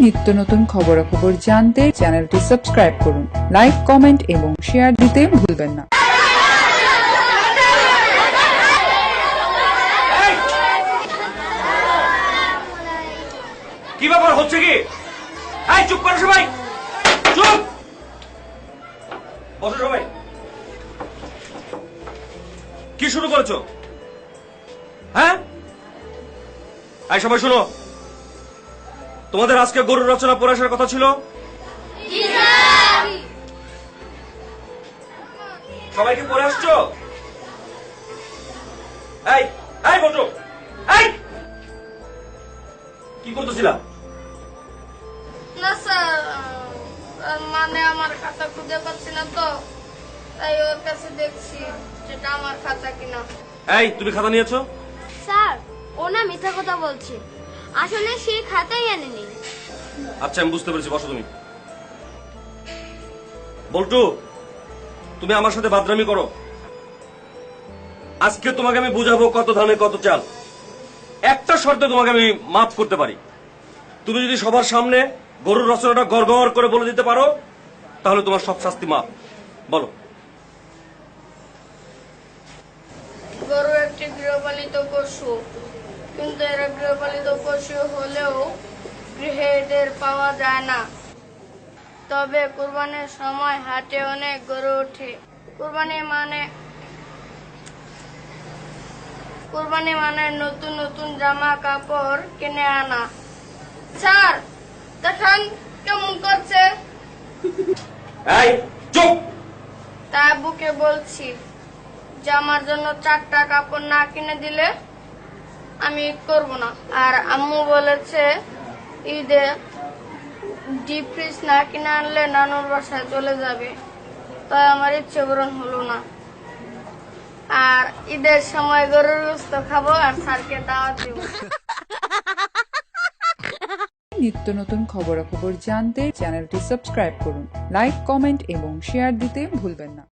নিত্য নতুন খবরাখবর জানতে চ্যানেলটি সাবস্ক্রাইব করুন, লাইক, কমেন্ট এবং শেয়ার দিতে ভুলবেন না। কি ব্যাপার হচ্ছে কি? এই, চুপ করো সবাই। চুপ! বসো সবাই। কি শুরু করেছ? হ্যাঁ? এই, সবাই শুনো। তোমাদের আজকে গরুর রচনা পড়ে আসার কথা ছিল? সবাই কি পড়ে আসছো? এই এই বসো এই! কি করতেছিলাম না স্যার মানে আমার খাতা খুঁজে পাচ্ছি না তো তাই ওর কাছে দেখছি যেটা আমার খাতা কিনা। এই তুমি খাতা নিয়েছো? স্যার ও না মিথ্যা কথা বলছে। আসলে সে খাতাই আনেনি। আচ্ছা আমি বুঝতে পেরেছি বসো তুমি। বল্টু তুমি আমার সাথে বাদরামি করো। আজকে তোমাকে আমি বুঝাবো কত ধানে কত চাল। একটা শর্তে তোমাকে আমি মাফ করতে পারি। তুমি যদি সবার সামনে গরুর রচনাটা গড়গড় করে বলে দিতে পারো তাহলে তোমার সব শাস্তি মাপ বলো। গরু একটি গৃহপালিত পশু। কিন্তু এরা গৃহপালিত পশু হলেও গৃহে এদের পাওয়া যায় না। তবে কুরবানির সময় হাটে অনেক গরু ওঠে। কুরবানি মানে কুরবানি মানে নতুন নতুন জামা কাপড় কিনে আনা। স্যার দেখান কেমন করছে। তা বুকে বলছি যে আমার জন্য চারটা কাপড় না কিনে দিলে আমি করব না। আর আম্মু বলেছে, ঈদে ডিপ ফ্রিজ না কিনে আনলে নানুর বাসায় চলে যাবে। তাই আমার ইচ্ছে পূরণ হলো না। আর ঈদের সময় গরুর গোস্ত খাব আর স্যারকে দাওয়াত দেবো। নিত্য নতুন খবরাখবর জানতে চ্যানেলটি সাবস্ক্রাইব করুন, লাইক, কমেন্ট এবং শেয়ার দিতে ভুলবেন না।